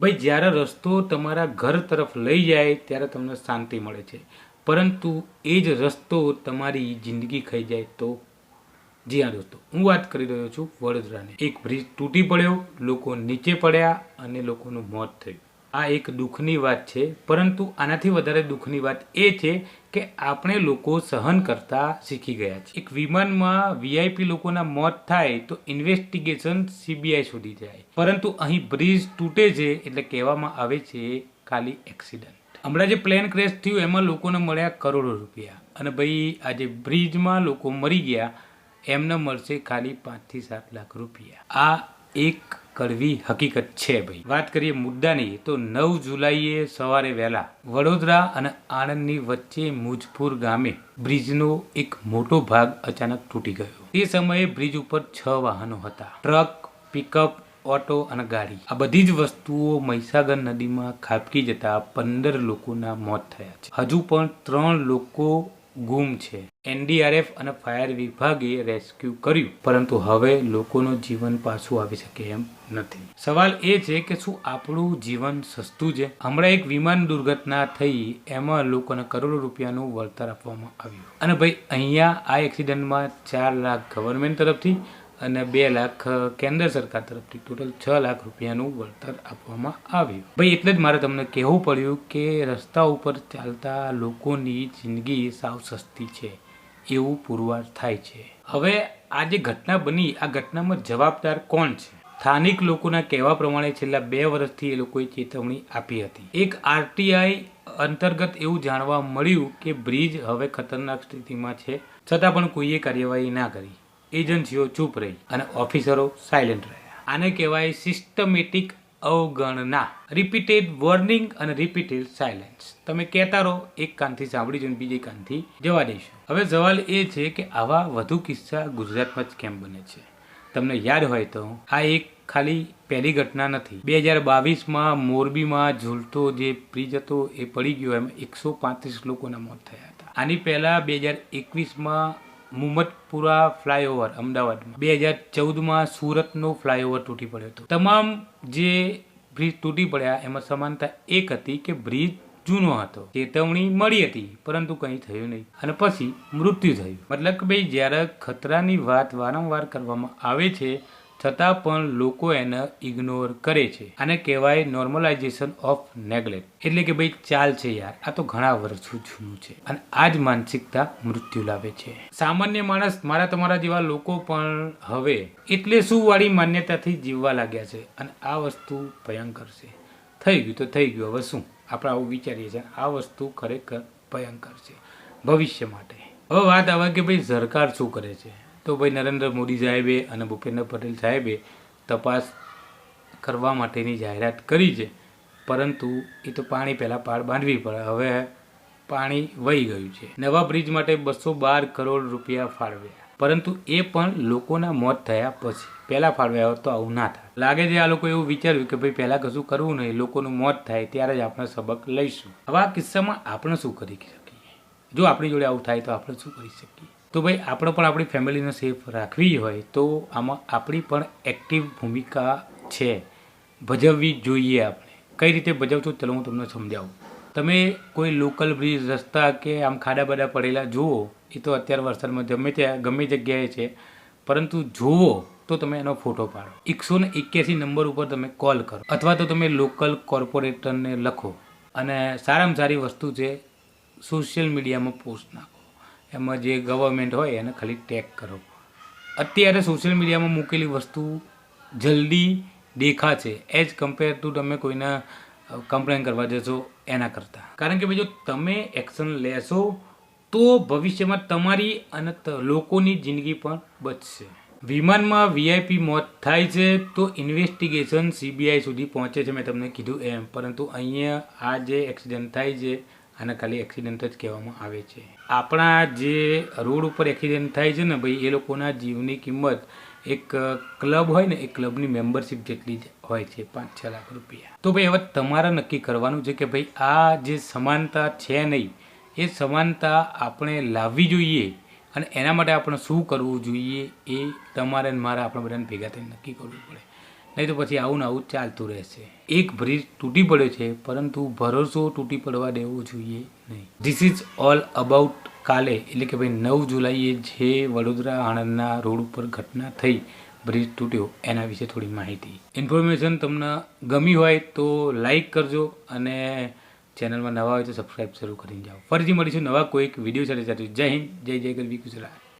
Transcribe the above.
ભાઈ, જ્યારે રસ્તો તમારા ઘર તરફ લઈ જાય, ત્યારે તમને શાંતિ મળે છે. પરંતુ એ જ રસ્તો તમારી જિંદગી ખાઈ જાય તો? જી હા દોસ્તો, હું વાત કરી રહ્યો છું વડોદરાની. એક બ્રિજ તૂટી પડ્યો, લોકો નીચે પડ્યા અને લોકોનું મોત થયું. આ એક દુઃખની વાત છે, પરંતુ આનાથી વધારે દુઃખની વાત એ છે કે આપણે લોકો સહન કરતા શીખી ગયા છે એક વિમાનમાં વીઆઈપી લોકોના મોત થાય તો ઇન્વેસ્ટિગેશન સીબીઆઈ સુધી જાય. પરંતુ અહીં બ્રિજ તૂટે છે એટલે કહેવામાં આવે છે ખાલી એક્સિડન્ટ હમણાં જે પ્લેન ક્રેશ થયું એમાં લોકોને મળ્યા કરોડો રૂપિયા. અને ભાઈ, આજે બ્રિજમાં લોકો મરી ગયા, એમને મળશે ખાલી પાંચથી સાત લાખ રૂપિયા. આ એક કડવી હકીકત છે ભાઈ. વાત કરીએ મુદ્દાની, તો નવ જુલાઈએ સવારે વહેલા વડોદરા અને આણંદની વચ્ચે મુજપુર ગામે બ્રિજનો એક મોટો ભાગ અચાનક તૂટી ગયો. તે સમયે બ્રિજ ઉપર છ વાહનો હતા. ટ્રક, પિકઅપ, ઓટો અને ગાડી. આ બધી જ વસ્તુઓ મહીસાગર નદીમાં ખાબકી જતા પંદર લોકોના મોત થયા છે. હજુ પણ ત્રણ લોકો ગુમ છે. એનડીઆરએફ અને ફાયર વિભાગે રેસ્ક્યુ કર્યું. પરંતુ હવે લોકોનું જીવન પાછું આવી શકે એમ નથી. સવાલ એ છે કે શું આપણું જીવન સસ્તું છે? હમણાં એક વિમાન દુર્ઘટના થઈ, એમાં લોકોને કરોડો રૂપિયાનું વળતર આપવામાં આવ્યું. અને ભાઈ, અહીંયા આ એક્સિડન્ટમાં ચાર લાખ ગવર્મેન્ટ તરફથી અને બે લાખ કેન્દ્ર સરકાર તરફથી ટોટલ છ લાખ રૂપિયાનું વળતર આપવામાં આવ્યું. ભાઈ, એટલે જ મારે તમને કહેવું પડ્યું કે રસ્તા ઉપર ચાલતા લોકોની જિંદગી સાવ સસ્તી છે, એવું પુરવાર થાય છે. હવે આ જે ઘટના બની, આ ઘટનામાં જવાબદાર કોણ છે? સ્થાનિક લોકોના કહેવા પ્રમાણે છેલ્લા બે વર્ષથી એ લોકોએ ચેતવણી આપી હતી. એક આરટીઆઈ અંતર્ગત એવું જાણવા મળ્યું કે બ્રિજ હવે ખતરનાક સ્થિતિમાં છે, છતાં પણ કોઈએ કાર્યવાહી ના કરી. એજન્સીઓ ચૂપ રહી અને ઓફિસરો સાયલેન્ટ રહ્યા. આને કહેવાય સિસ્ટમેટિક અવગણના રિપીટેડ વોર્નિંગ અને રિપીટેડ સાયલેન્સ તમે કહેતા રહો, એક કાનથી સાંભળી જો બીજી કાનથી જવા દઈશું હવે સવાલ એ છે કે આવા વધુ કિસ્સા ગુજરાતમાં જ કેમ બને છે? તમને યાદ હોય તો, આ એક ખાલી પહેલી ઘટના નથી. બે હજાર બાવીસમાં મોરબીમાં ઝૂલતો જે બ્રિજ હતો, એ પડી ગયો. એમાં એકસો પાંત્રીસ લોકોના મોત થયા હતા. આની પહેલા બે હજાર એકવીસમાં મુમતપુરા ફ્લાયઓવર, અમદાવાદમાં. બે હજાર ચૌદમાં સુરતનો ફ્લાયઓવર તૂટી પડ્યો હતો. તમામ જે બ્રિજ તૂટી પડ્યા, એમાં સમાનતા એક હતી કે બ્રિજ જૂનો હતો. ચેતવણી મળી હતી, પરંતુ કંઈ થયું નહીં. અને પછી મૃત્યુ થયું. મતલબ કે ભાઈ, જ્યારે ખતરાની વાત વારંવાર કરવામાં આવે છે છતાં પણ લોકો એને ઇગ્નોર કરે છે આને કહેવાય નોર્મલાઇઝેશન ઓફ નેગ્લેક્ટ એટલે કે ભાઈ ચાલ છે યાર, આ તો ઘણા વર્ષો જૂનું છે અને આ જ માનસિકતા મૃત્યુ લાવે છે. સામાન્ય માણસ મારા તમારા જેવા લોકો પણ હવે એટલે શું વાળી માન્યતાથી જીવવા લાગ્યા છે અને આ વસ્તુ ભયંકર છે. થઈ ગયું તો થઈ ગયું, હવે શું? આપણે આવું વિચારીએ છીએ આ વસ્તુ ખરેખર ભયંકર છે ભવિષ્ય માટે. હવે વાત આવે કે ભાઈ સરકાર શું કરે છે? તો ભાઈ નરેન્દ્ર મોદી સાહેબે અને ભૂપેન્દ્ર પટેલ સાહેબે તપાસ કરવા માટેની જાહેરાત કરી છે. પરંતુ એ તો પાણી પહેલાં પાર બાંધવી પડે. હવે પાણી વહી ગયું છે. નવા બ્રિજ માટે બસો બાર કરોડ રૂપિયા ફાળવ્યા. પરંતુ એ પણ લોકોના મોત થયા પછી. પહેલાં ફાળવ્યા હોત તો આવું ના થાય. લાગે છે આ લોકો એવું વિચાર્યું કે ભાઈ પહેલાં કશું કરવું નહીં, લોકોનું મોત થાય ત્યારે જ આપણે સબક લઈશું. હવે આ કિસ્સામાં આપણે શું કરી શકીએ? જો આપણી જોડે આવું થાય તો આપણે શું કરી શકીએ? તો ભાઈ, આપણે પણ આપણી ફેમિલીને સેફ રાખવી હોય તો આમાં આપણી પણ એક્ટિવ ભૂમિકા છે. ભજવવી જોઈએ આપણે. કઈ રીતે ભજવશો ચલો હું તમને સમજાવું. તમે કોઈ લોકલ બ્રિજ રસ્તા કે આમ ખાડા બાડા પડેલા જુઓ, એ તો અત્યારે વરસાદમાં ગમે ત્યાં, ગમે જગ્યાએ છે. પરંતુ જુઓ તો તમે એનો ફોટો પાડો. એકસો ને એક્યાસી નંબર ઉપર તમે કોલ કરો. અથવા તો તમે લોકલ કોર્પોરેટરને લખો. અને સારામાં સારી વસ્તુ છે સોશિયલ મીડિયામાં પોસ્ટ નાખો. એમાં જે ગવર્મેન્ટ હોય એને ખાલી ટેગ કરો. અત્યારે સોશિયલ મીડિયામાં મૂકેલી વસ્તુ જલ્દી દેખાશે. એઝ કમ્પેર ટુ તમે કોઈને કમ્પ્લેન કરવા જશો એના કરતાં. કારણ કે ભાઈ જો તમે એક્શન લેશો, તો ભવિષ્યમાં તમારી અને લોકોની જિંદગી પણ બચશે. વિમાનમાં વીઆઈપી મોત થાય છે, તો ઇન્વેસ્ટિગેશન સીબીઆઈ સુધી પહોંચે છે, મેં તમને કીધું એમ. પરંતુ અહીંયા આ જે એક્સિડન્ટ થાય છે આને ખાલી એક્સિડન્ટ જ કહેવામાં આવે છે. આપણા જે રોડ ઉપર એક્સિડન્ટ થાય છે ને ભાઈ, એ લોકોના જીવની કિંમત એક ક્લબ હોય ને, એ ક્લબની મેમ્બરશિપ જેટલી જ હોય છે પાંચ છ લાખ રૂપિયા. તો ભાઈ, હવે તમારે નક્કી કરવાનું છે કે ભાઈ, આ જે સમાનતા છે નહીં, એ સમાનતા આપણે લાવવી જોઈએ અને એના માટે આપણે શું કરવું જોઈએ એ તમારે મારા આપણે બધાને ભેગા થઈને નક્કી કરવું પડે. નહીં તો પછી આવું ને આવું ચાલતું રહેશે. એક બ્રિજ તૂટી પડ્યો છે, પરંતુ ભરોસો તૂટી પડવા દેવો જોઈએ નહીં. ધીસ ઇઝ ઓલ અબાઉટ કાલે, એટલે કે ભાઈ નવ જુલાઈએ જે વડોદરા આણંદના રોડ ઉપર ઘટના થઈ, બ્રિજ તૂટ્યો, એના વિશે થોડી માહિતી. ઇન્ફોર્મેશન તમને ગમી હોય તો લાઈક કરજો અને ચેનલમાં નવા હોય તો સબસ્ક્રાઈબ શરૂ કરીને જાઓ. ફરીથી મળીશું નવા કોઈક વીડિયો સાથે. જય હિન્દ, જય જય ગરવી ગુજરાત.